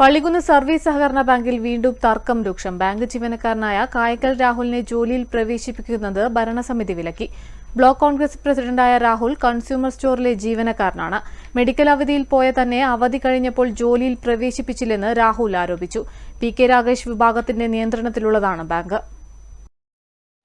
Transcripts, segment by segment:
Pallikkunnu service സഹകരണ ബാങ്കിൽ വീണ്ടും തർക്കം രൂക്ഷം. ബാങ്ക് ജീവനക്കാരനായ കായക്കൽ രാഹുലിനെ ജോലിയിൽ പ്രവേശിപ്പിക്കുന്നത് ഭരണസമിതി വിലക്കി. ബ്ലോക്ക് കോൺഗ്രസ് പ്രസിഡന്റായ രാഹുൽ കൺസ്യൂമർ സ്റ്റോറിലെ ജീവനക്കാരനാണ്. മെഡിക്കൽ അവധിയിൽ പോയ തന്നെ അവധി കഴിഞ്ഞപ്പോൾ ജോലിയിൽ പ്രവേശിപ്പിച്ചില്ലെന്ന് രാഹുൽ ആരോപിച്ചു. പി കെ രാഗേഷ് വിഭാഗത്തിന്റെ നിയന്ത്രണത്തിലുള്ളതാണ് ബാങ്ക്.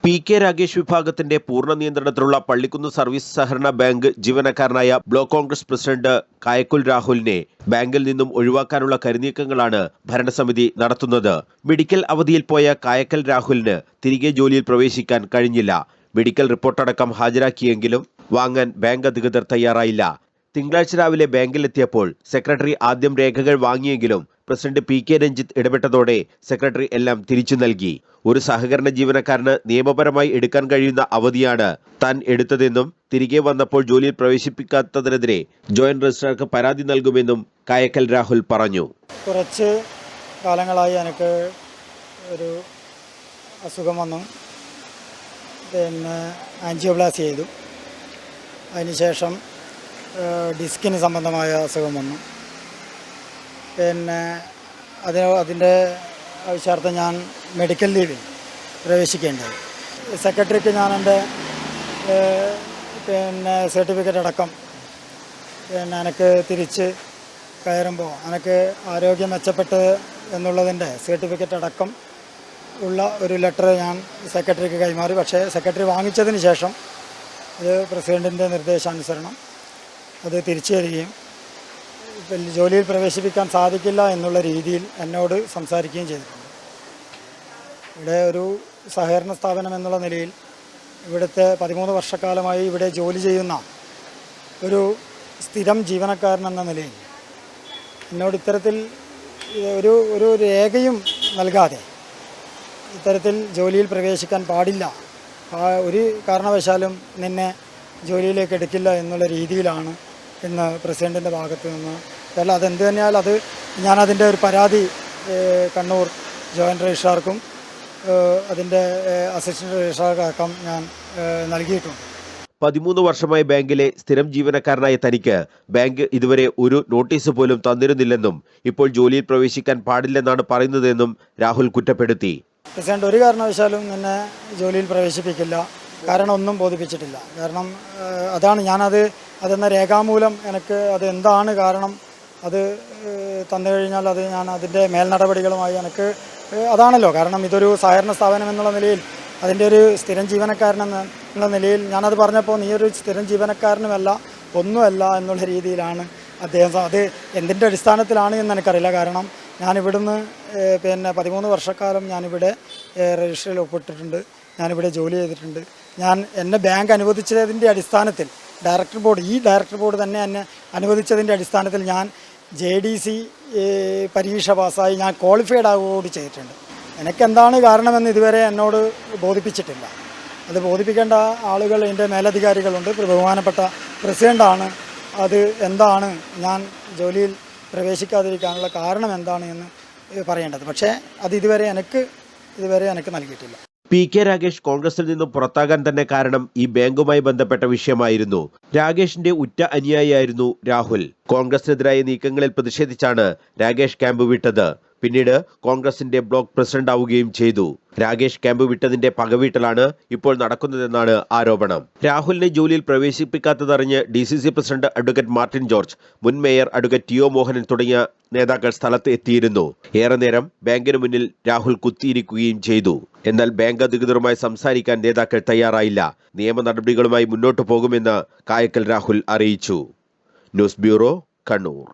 പി കെ രാഗേഷ് വിഭാഗത്തിന്റെ പൂർണ നിയന്ത്രണത്തിലുള്ള പള്ളിക്കുന്ന് സർവീസ് സഹകരണ ബാങ്ക് ജീവനക്കാരനായ ബ്ലോക്ക് കോൺഗ്രസ് പ്രസിഡന്റ് കായക്കുൽ രാഹുലിനെ ബാങ്കിൽ നിന്നും ഒഴിവാക്കാനുള്ള കരുനീക്കങ്ങളാണ് ഭരണസമിതി നടത്തുന്നത്. മെഡിക്കൽ അവധിയിൽ പോയ കായക്കൽ രാഹുലിന് തിരികെ ജോലിയിൽ പ്രവേശിക്കാൻ കഴിഞ്ഞില്ല. മെഡിക്കൽ റിപ്പോർട്ടടക്കം ഹാജരാക്കിയെങ്കിലും വാങ്ങാൻ ബാങ്ക് അധികൃതർ തയ്യാറായില്ല. തിങ്കളാഴ്ച രാവിലെ ബാങ്കിലെത്തിയപ്പോൾ സെക്രട്ടറി ആദ്യം രേഖകൾ വാങ്ങിയെങ്കിലും പ്രസിഡന്റ് പി കെ രഞ്ജിത്ത് ഇടപെട്ടതോടെ സെക്രട്ടറി എല്ലാം തിരിച്ചു നൽകി. ഒരു സഹകരണ ജീവനക്കാരന് നിയമപരമായി എടുക്കാൻ കഴിയുന്ന അവധിയാണ് താൻ എടുത്തതെന്നും തിരികെ വന്നപ്പോൾ ജോലിയിൽ പ്രവേശിപ്പിക്കാത്തതിനെതിരെ ജോയിന്റ് രജിസ്ട്രാർക്ക് പരാതി നൽകുമെന്നും കായക്കൽ രാഹുൽ പറഞ്ഞു. കുറച്ച് കാലങ്ങളായി എനിക്ക് ഒരു അസുഖം വന്നു. പിന്നെ ആൻജിയോബ്ലാസ് ചെയ്തു. അതിനുശേഷം ഡിസ്കിന് സംബന്ധമായ അസുഖം വന്നു. പിന്നെ അതിന് അതിന്റെ ആവശ്യാർത്ഥം ഞാൻ മെഡിക്കൽ ലീവിൽ പ്രവേശിക്കേണ്ടത്. സെക്രട്ടറിക്ക് ഞാൻ എന്റെ പിന്നെ സർട്ടിഫിക്കറ്റ് അടക്കം പിന്നെ എനിക്ക് തിരിച്ച് കയറുമ്പോൾ എനിക്ക് ആരോഗ്യം മെച്ചപ്പെട്ട് എന്നുള്ളതിന്റെ സർട്ടിഫിക്കറ്റ് അടക്കം ഉള്ള ഒരു ലെറ്റർ ഞാൻ സെക്രട്ടറിക്ക് കൈമാറി. പക്ഷേ സെക്രട്ടറി വാങ്ങിച്ചതിന് ശേഷം അത് പ്രസിഡന്റിന്റെ നിർദ്ദേശാനുസരണം അത് തിരിച്ചു തരികയും ജോലിയിൽ പ്രവേശിപ്പിക്കാൻ സാധിക്കില്ല എന്നുള്ള രീതിയിൽ എന്നോട് സംസാരിക്കുകയും ചെയ്തിട്ടുണ്ട്. ഇവിടെ ഒരു സഹകരണ സ്ഥാപനം എന്നുള്ള നിലയിൽ ഇവിടുത്തെ പതിമൂന്ന് വർഷക്കാലമായി ഇവിടെ ജോലി ചെയ്യുന്ന ഒരു സ്ഥിരം ജീവനക്കാരൻ എന്ന നിലയിൽ എന്നോട് ഇത്തരത്തിൽ ഒരു ഒരു രേഖയും നൽകാതെ ഇത്തരത്തിൽ ജോലിയിൽ പ്രവേശിക്കാൻ പാടില്ല. ഒരു കാരണവശാലും നിന്നെ ജോലിയിലേക്ക് എടുക്കില്ല എന്നുള്ള രീതിയിലാണ് ഇന്ന് പ്രസിഡന്റിന്റെ ഭാഗത്ത് നിന്ന്. അല്ല അതെന്ത് തന്നെയാൽ അത് ഞാനതിന്റെ ഒരു പരാതി കണ്ണൂർ ജോയിന്റ് രജിസ്ട്രാർക്കും അതിന്റെ അസിസ്റ്റന്റ് രജിസ്ട്രാർക്കടക്കം ഞാൻ നൽകിയിട്ടുണ്ട്. പതിമൂന്ന് വർഷമായി ബാങ്കിലെ സ്ഥിരം ജീവനക്കാരനായ തനിക്ക് ബാങ്ക് ഇതുവരെ ഒരു നോട്ടീസ് പോലും തന്നിരുന്നില്ലെന്നും ഇപ്പോൾ ജോലിയിൽ പ്രവേശിക്കാൻ പാടില്ലെന്നാണ് പറയുന്നതെന്നും രാഹുൽ കുറ്റപ്പെടുത്തി. പ്രസിഡന്റ് ഒരു കാരണവശാലും നിന്നെ ജോലിയിൽ പ്രവേശിപ്പിക്കില്ല. കാരണം ഒന്നും ബോധിപ്പിച്ചിട്ടില്ല. കാരണം അതാണ് ഞാനത് അതെന്ന രേഖാമൂലം എനിക്ക് അത് എന്താണ് കാരണം? അത് തന്നു കഴിഞ്ഞാൽ അത് ഞാൻ അതിന്റെ മേൽനടപടികളുമായി എനിക്ക് അതാണല്ലോ. കാരണം ഇതൊരു സഹകരണ സ്ഥാപനം എന്നുള്ള നിലയിൽ അതിന്റെ ഒരു സ്ഥിരം ജീവനക്കാരൻ എന്ന എന്നുള്ള നിലയിൽ ഞാനത് പറഞ്ഞപ്പോൾ നീ ഒരു സ്ഥിരം ജീവനക്കാരനുമല്ല ഒന്നുമല്ല എന്നുള്ള രീതിയിലാണ് അദ്ദേഹം അത് എന്തിന്റെ അടിസ്ഥാനത്തിലാണ് എന്ന് എനിക്കറിയില്ല. കാരണം ഞാനിവിടുന്ന് പിന്നെ പതിമൂന്ന് വർഷക്കാലം ഞാനിവിടെ രജിസ്റ്ററിൽ ഒപ്പിട്ടിട്ടുണ്ട്. ഞാനിവിടെ ജോലി ചെയ്തിട്ടുണ്ട്. ഞാൻ എന്നെ ബാങ്ക് അനുവദിച്ചതിന്റെ അടിസ്ഥാനത്തിൽ ഡയറക്ടർ ബോർഡ് ഈ ഡയറക്ടർ ബോർഡ് തന്നെ എന്നെ അനുവദിച്ചതിന്റെ അടിസ്ഥാനത്തിൽ ഞാൻ ജെ ഡി സി പരീക്ഷ പാസ്സായി. ഞാൻ ക്വാളിഫൈഡ് ആവുകയോട് ചെയ്തിട്ടുണ്ട്. എനിക്കെന്താണ് കാരണമെന്ന് ഇതുവരെ എന്നോട് ബോധിപ്പിച്ചിട്ടില്ല. അത് ബോധിപ്പിക്കേണ്ട ആളുകൾ എന്റെ മേലധികാരികളുണ്ട്. ബഹുമാനപ്പെട്ട പ്രസിഡന്റാണ് അത് എന്താണ്? ഞാൻ ജോലിയിൽ പ്രവേശിക്കാതിരിക്കാനുള്ള കാരണം എന്താണ് എന്ന് പറയേണ്ടത്. പക്ഷേ അത് ഇതുവരെ എനിക്ക് ഇതുവരെ എനിക്ക് നൽകിയിട്ടില്ല. പി കെ രാഗേഷ് കോൺഗ്രസിൽ നിന്നും പുറത്താകാൻ തന്നെ കാരണം ഈ ബാങ്കുമായി ബന്ധപ്പെട്ട വിഷയമായിരുന്നു. രാഗേഷിന്റെ ഉറ്റ അനുയായിയായിരുന്നു രാഹുൽ. കോൺഗ്രസിനെതിരായ നീക്കങ്ങളിൽ പ്രതിഷേധിച്ചാണ് രാഗേഷ് ക്യാമ്പ് വിട്ടത്. പിന്നീട് കോൺഗ്രസിന്റെ ബ്ലോക്ക് പ്രസിഡന്റ് ആവുകയും ചെയ്തു. രാകേഷ് ക്യാമ്പ് വിട്ടതിന്റെ പകവീട്ടലാണ് ഇപ്പോൾ നടക്കുന്നതെന്നാണ് ആരോപണം. രാഹുലിനെ ജോലിയിൽ പ്രവേശിപ്പിക്കാത്തതറിഞ്ഞ് D C C president advocate Martin George മുൻ mayor advocate T O Mohanan തുടങ്ങിയ നേതാക്കൾ സ്ഥലത്ത് എത്തിയിരുന്നു. ഏറെ നേരം ബാങ്കിന് മുന്നിൽ രാഹുൽ കുത്തിയിരിക്കുകയും ചെയ്തു. എന്നാൽ ബാങ്ക് അധികൃതരുമായി സംസാരിക്കാൻ നേതാക്കൾ തയ്യാറായില്ല. നിയമ നടപടികളുമായി മുന്നോട്ടു പോകുമെന്ന് കായക്കൽ രാഹുൽ അറിയിച്ചു. News bureau Kannur.